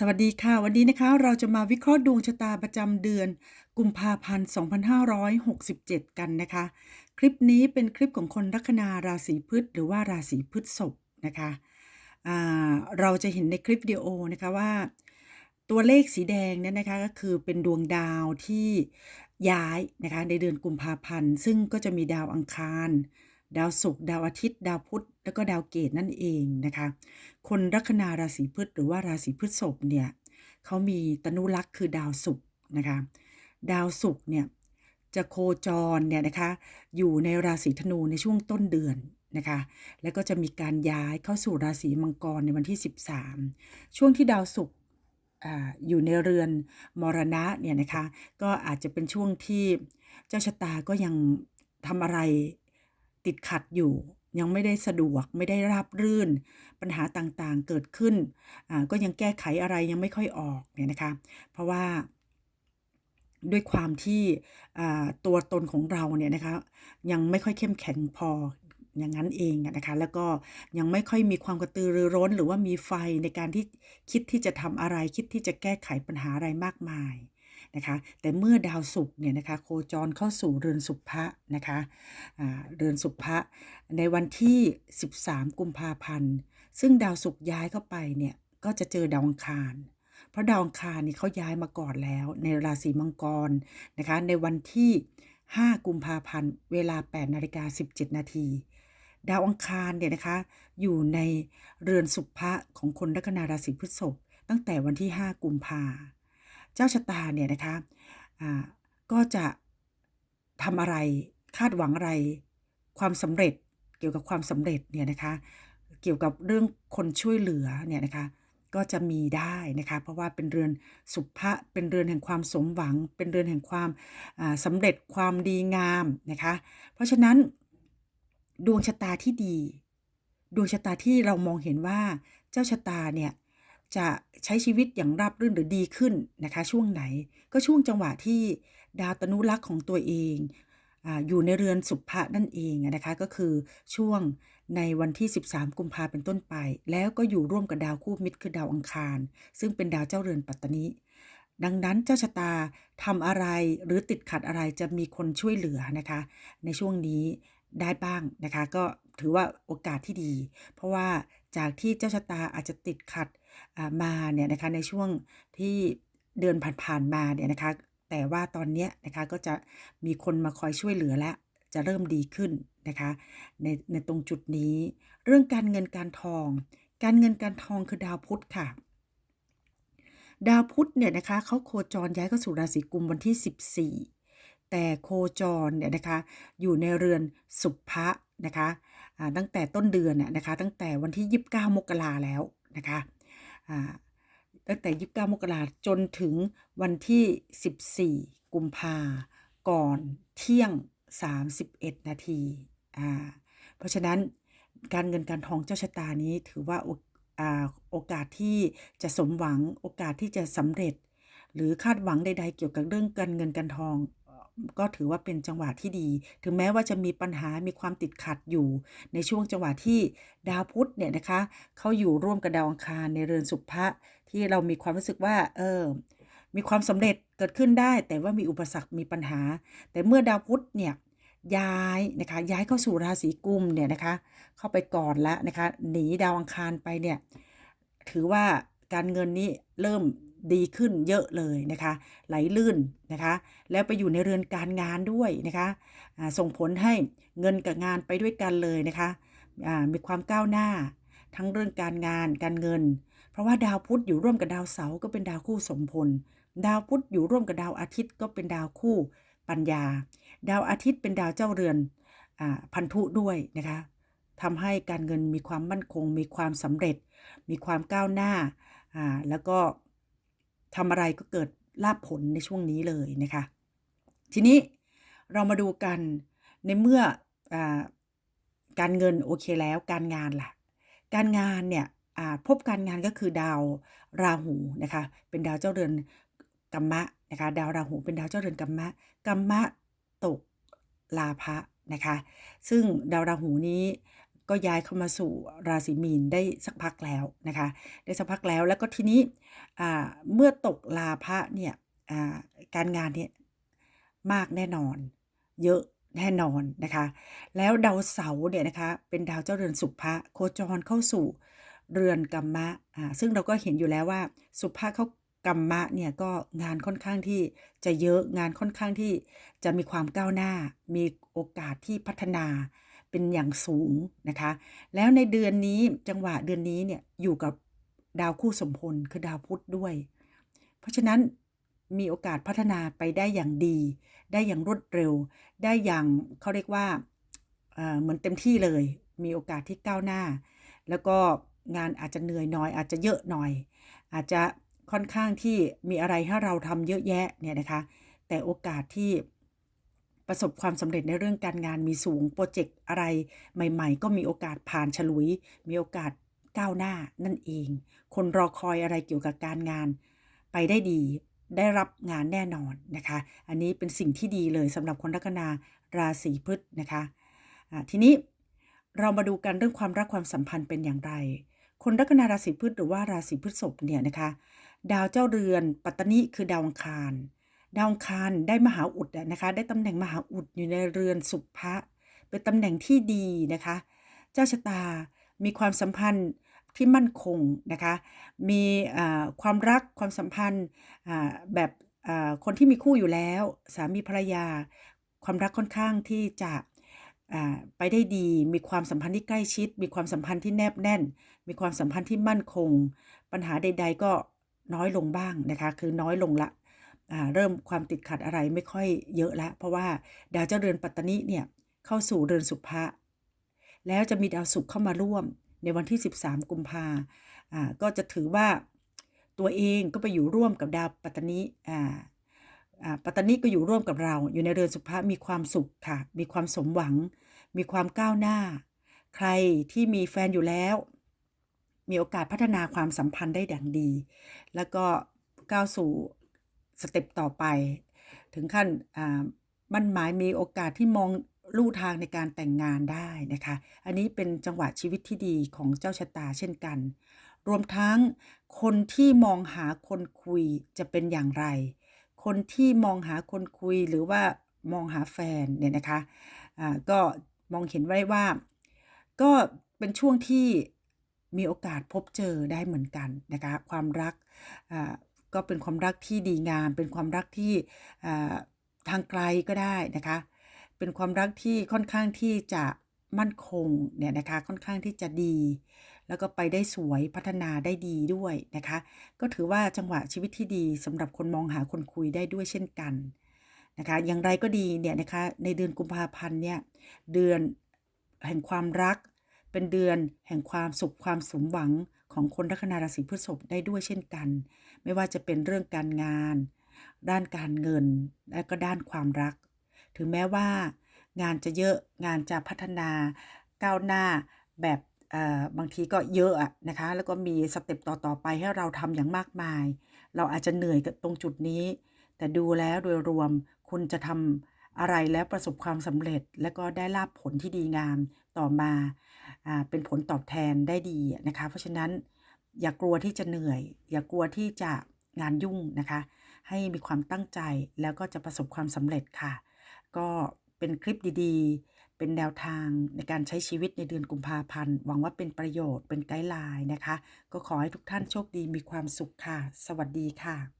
สวัสดีค่ะ วันนี้นะคะเราจะมาวิเคราะห์ดวงชะตาประจำเดือน กุมภาพันธ์2567 กันนะคะ คลิปนี้เป็นคลิปของคนลัคนาราศีพฤษหรือว่าราศีพฤษภนะคะเราจะเห็นในคลิปวิดีโอนะคะว่า ตัวเลขสีแดงเนี่ยนะคะก็คือเป็นดวงดาวที่ย้ายนะคะในเดือนกุมภาพันธ์ ซึ่งก็จะมีดาวอังคาร ดาวศุกร์ดาวอาทิตย์ ดาวพุธแล้วก็ดาวเกตนั่นเองนะคะ คนลัคนาราศีพฤษหรือว่าราศีพฤษภเนี่ยเขามีตนุลักษ์คือดาวศุกร์นะคะ ดาวศุกร์เนี่ยจะโคจรเนี่ยนะคะอยู่ในราศีธนูในช่วงต้นเดือนนะคะแล้วก็จะมีการย้ายเข้าสู่ราศีมังกรในวันที่ 13 ช่วงที่ดาวศุกร์อ่าอยู่ในเรือนมรณะเนี่ยนะคะก็อาจจะเป็นช่วงที่เจ้าชะตาก็ยังทำอะไร ติดขัดอยู่ ยังไม่ได้สะดวกไม่ได้ราบรื่น ปัญหาต่างๆเกิดขึ้น ก็ยังแก้ไขอะไรยังไม่ค่อยออกเนี่ยนะคะ เพราะว่าด้วยความที่ตัวตนของเราเนี่ยนะคะยังไม่ค่อยเข้มแข็งพออย่างนั้นเองนะคะแล้วก็ยังไม่ค่อยมีความกระตือรือร้น หรือว่ามีไฟในการที่คิดที่จะทำอะไรคิดที่จะแก้ไขปัญหาอะไรมากมาย นะคะ แต่เมื่อดาวศุกร์เนี่ยนะคะโคจรเข้าสู่เรือนสุภะนะคะเรือนสุภะในวันที่ 13 กุมภาพันธ์ ซึ่งดาวศุกร์ย้ายเข้าไปเนี่ยก็จะเจอดาวอังคาร เพราะดาวอังคารนี่เขาย้ายมาก่อนแล้วในราศีมังกรนะคะในวันที่ 5 กุมภาพันธ์ เวลา 8 นาฬิกา 17 นาทีดาวอังคารเนี่ยนะคะอยู่ในเรือนสุภะของคนลัคนาราศีพฤษภตั้งแต่วันที่ 5 กุมภา เจ้าชะตาเนี่ยนะคะอ่าก็จะทำอะไรคาดหวังอะไร ความสำเร็จเกี่ยวกับความสำเร็จเนี่ยนะคะ เกี่ยวกับเรื่องคนช่วยเหลือเนี่ยนะคะก็จะมีได้นะคะเพราะว่าเป็นเรือนสุภะเป็นเรือนแห่งความสมหวัง เป็นเรือนแห่งความอ่าสำเร็จความดีงามนะคะเพราะฉะนั้นดวงชะตาที่ดี ดวงชะตาที่เรามองเห็นว่าเจ้าชะตาเนี่ย จะใช้ชีวิตอย่างราบรื่นหรือดีขึ้นนะคะ ช่วงไหนก็ช่วงจังหวะที่ดาวตนุลักษ์ของตัวเองอยู่ในเรือนสุภะนั่นเองนะคะก็คือช่วงในวันที่ 13 กุมภาเป็นต้นไป แล้วก็อยู่ร่วมกับดาวคู่มิตรคือดาวอังคาร ซึ่งเป็นดาวเจ้าเรือนปัตตนิดังนั้นเจ้าชะตาทำอะไรหรือติดขัดอะไรจะมีคนช่วยเหลือนะคะ ในช่วงนี้ได้บ้างนะคะ ก็ถือว่าโอกาสที่ดี เพราะว่าจากที่เจ้าชะตาอาจจะติดขัด มาเนี่ยนะคะในช่วงที่เดือนผ่านๆมาเนี่ยนะคะ แต่ว่าตอนนี้นะคะก็จะมีคนมาคอยช่วยเหลือและจะเริ่มดีขึ้นนะคะในในตรงจุดนี้ เรื่องการเงินการทอง การเงินการทองคือดาวพุธค่ะ ดาวพุธเนี่ยนะคะเขาโคจรย้ายเข้าสู่ราศีกุมวันที่ 14 แต่โคจรเนี่ยนะคะอยู่ในเรือนสุภะนะคะตั้งแต่ต้นเดือนน่ะนะคะตั้งแต่วันที่ 29 มกราแล้วนะคะ ตั้งแต่29มกราจนถึงวันที่14กุมภาก่อนเที่ยง31นาทีอ่าเพราะฉะนั้นการเงินการทองเจ้าชะตานี้ถือว่าโอกาสที่จะสมหวังโอกาสที่จะสำเร็จ หรือคาดหวังใด ๆ เกี่ยวกับเรื่องการเงินการทอง ก็ถือว่าเป็นจังหวะที่ดี ถึงแม้ว่าจะมีปัญหามีความติดขัดอยู่ ในช่วงจังหวะที่ดาวพุธเนี่ยนะคะเขาอยู่ร่วมกับดาวอังคารในเรือนสุภะที่เรามีความรู้สึกว่า เออมีความสำเร็จเกิดขึ้นได้ แต่ว่ามีอุปสรรคมีปัญหา แต่เมื่อดาวพุธเนี่ยย้ายนะคะย้ายเข้าสู่ราศีกุมเนี่ยนะคะเข้าไปก่อนแล้วนะคะหนีดาวอังคารไปเนี่ยถือว่าการเงินนี้เริ่ม ดีขึ้นเยอะเลยนะคะ ไหลลื่นนะคะ แล้วไปอยู่ในเรือนการงานด้วยนะคะส่งผลให้เงินกับงานไปด้วยกันเลยนะคะมีความก้าวหน้า ทั้งเรื่องการงานการเงิน เพราะว่าดาวพุธอยู่ร่วมกับดาวเสาร์ก็เป็นดาวคู่สมพล ดาวพุธอยู่ร่วมกับดาวอาทิตย์ก็เป็นดาวคู่ปัญญา ดาวอาทิตย์เป็นดาวเจ้าเรือนอพันธุด้วยนะคะทำให้การเงินมีความมั่นคง มีความสำเร็จ มีความก้าวหน้าแล้วก็ ทำอะไรก็เกิดลาภผลในช่วงนี้เลยนะคะ ทีนี้เรามาดูกันในเมื่ออการเงินโอเคแล้วการงานล่ะ การงานเนี่ยพบการงานก็คือดาวราหูนะคะ เป็นดาวเจ้าเรือนกัมมะนะคะ ดาวราหูเป็นดาวเจ้าเรือนกัมมะกัมมะตกลาภะนะคะ ซึ่งดาวราหูนี้ ก็ย้ายเข้ามาสู่ราศีมีนได้สักพักแล้วนะคะ ได้สักพักแล้วแล้วก็ทีนี้เมื่อตกลาภะเนี่ยการงานเนี่ยมากแน่นอน เยอะแน่นอนนะคะ แล้วดาวเสาร์เนี่ยนะคะเป็นดาวเจ้าเรือนสุภะโคจรเข้าสู่เรือนกัมมะอ่าซึ่งเราก็เห็นอยู่แล้วว่าสุภะเข้ากัมมะเนี่ยก็งานค่อนข้างที่จะเยอะงานค่อนข้างที่จะมีความก้าวหน้า มีโอกาสที่พัฒนา เป็นอย่างสูงนะคะ แล้วในเดือนนี้จังหวะเดือนนี้เนี่ยอยู่กับดาวคู่สมพลคือดาวพุธด้วย เพราะฉะนั้นมีโอกาสพัฒนาไปได้อย่างดี ได้อย่างรวดเร็ว ได้อย่างเขาเรียกว่าเหมือนเต็มที่เลย มีโอกาสที่ก้าวหน้า แล้วก็งานอาจจะเหนื่อยหน่อย อาจจะเยอะหน่อย อาจจะค่อนข้างที่มีอะไรให้เราทำเยอะแยะเนี่ยนะคะ แต่โอกาสที่ ประสบความสำเร็จในเรื่องการงานมีสูงโปรเจกต์อะไรใหม่ๆ ก็มีโอกาสผ่านฉลุย มีโอกาสก้าวหน้านั่นเอง คนรอคอยอะไรเกี่ยวกับการงาน ไปได้ดีได้รับงานแน่นอนนะคะ อันนี้เป็นสิ่งที่ดีเลยสำหรับคนลัคนาราศีพฤษนะคะอ่าทีนี้เรามาดูกันเรื่องความรักความสัมพันธ์เป็นอย่างไร คนลัคนาราศีพฤษหรือว่าราศีพฤษภเนี่ยนะคะ ดาวเจ้าเรือน ปัตตนิคือดาวอังคาร ดาวคารได้มหาอุดนะคะ ได้ตำแหน่งมหาอุดอยู่ในเรือนสุภะเป็นตำแหน่งที่ดีนะคะ เจ้าชะตามีความสัมพันธ์ที่มั่นคงนะคะ มีความรักความสัมพันธ์แบบคนที่มีคู่อยู่แล้ว สามีภรรยา ความรักค่อนข้างที่จะไปได้ดี มีความสัมพันธ์ที่ใกล้ชิด มีความสัมพันธ์ที่แนบแน่น มีความสัมพันธ์ที่มั่นคง ปัญหาใด ๆ ก็น้อยลงบ้างนะคะ คือน้อยลงละ เริ่มความติดขัดอะไรไม่ค่อยเยอะแล้วเพราะว่าดาวเจ้าเรือนปัตตานิเนี่ยเข้าสู่เรือนสุภะแล้วจะมีดาวศุกร์เข้ามาร่วมในวันที่ 13 กุมภาอ่าก็จะถือว่าตัวเองก็ไปอยู่ร่วมกับดาวปัตตนิอ่าอ่าปัตตานิก็อยู่ร่วมกับเรา อยู่ในเรือนสุภะมีความสุขค่ะ มีความสมหวัง มีความก้าวหน้า ใครที่มีแฟนอยู่แล้ว มีโอกาสพัฒนาความสัมพันธ์ได้อย่างดี แล้วก็ก้าวสู่ สเต็ปต่อไป ถึงขั้นมั่นหมายมีโอกาสที่มองลู่ทางในการแต่งงานได้นะคะ อันนี้เป็นจังหวะชีวิตที่ดีของเจ้าชะตาเช่นกัน รวมทั้งคนที่มองหาคนคุยจะเป็นอย่างไร คนที่มองหาคนคุยหรือว่ามองหาแฟนเนี่ยนะคะอ่าก็มองเห็นไว้ว่า ก็เป็นช่วงที่มีโอกาสพบเจอได้เหมือนกันนะคะ ความรัก ก็เป็นความรักที่ดีงาม เป็นความรักที่ทางไกลก็ได้นะคะ เป็นความรักที่ค่อนข้างที่จะมั่นคงเนี่ยนะคะค่อนข้างที่จะดี แล้วก็ไปได้สวยพัฒนาได้ดีด้วยนะคะ ก็ถือว่าจังหวะชีวิตที่ดีสำหรับคนมองหาคนคุยได้ด้วยเช่นกันนะคะอย่างไรก็ดีเนี่ยนะคะในเดือนกุมภาพันธ์เนี่ยเดือนแห่งความรัก เป็นเดือนแห่งความสุขความสมหวัง ของคนลัคนาราศีพฤษภได้ด้วยเช่นกัน ไม่ว่าจะเป็นเรื่องการงาน ด้านการเงิน และก็ด้านความรัก ถึงแม้ว่า งานจะเยอะงานจะพัฒนาก้าวหน้าแบบเออบางทีก็เยอะนะคะ แล้วก็มีสเต็ปต่อๆไปให้เราทำอย่างมากมาย เราอาจจะเหนื่อยกับตรงจุดนี้ แต่ดูแล้วโดยรวมคุณจะทำอะไรแล้วประสบความสำเร็จ และก็ได้ลาบผลที่ดีงามต่อมา เป็นผลตอบแทนได้ดีนะคะ เพราะฉะนั้นอย่ากลัวที่จะเหนื่อย อย่ากลัวที่จะงานยุ่งนะคะ ให้มีความตั้งใจแล้วก็จะประสบความสำเร็จค่ะ ก็เป็นคลิปดีๆ เป็นแนวทางในการใช้ชีวิตในเดือนกุมภาพันธ์ หวังว่าเป็นประโยชน์เป็นไกด์ไลน์นะคะ ก็ขอให้ทุกท่านโชคดีมีความสุขค่ะ สวัสดีค่ะ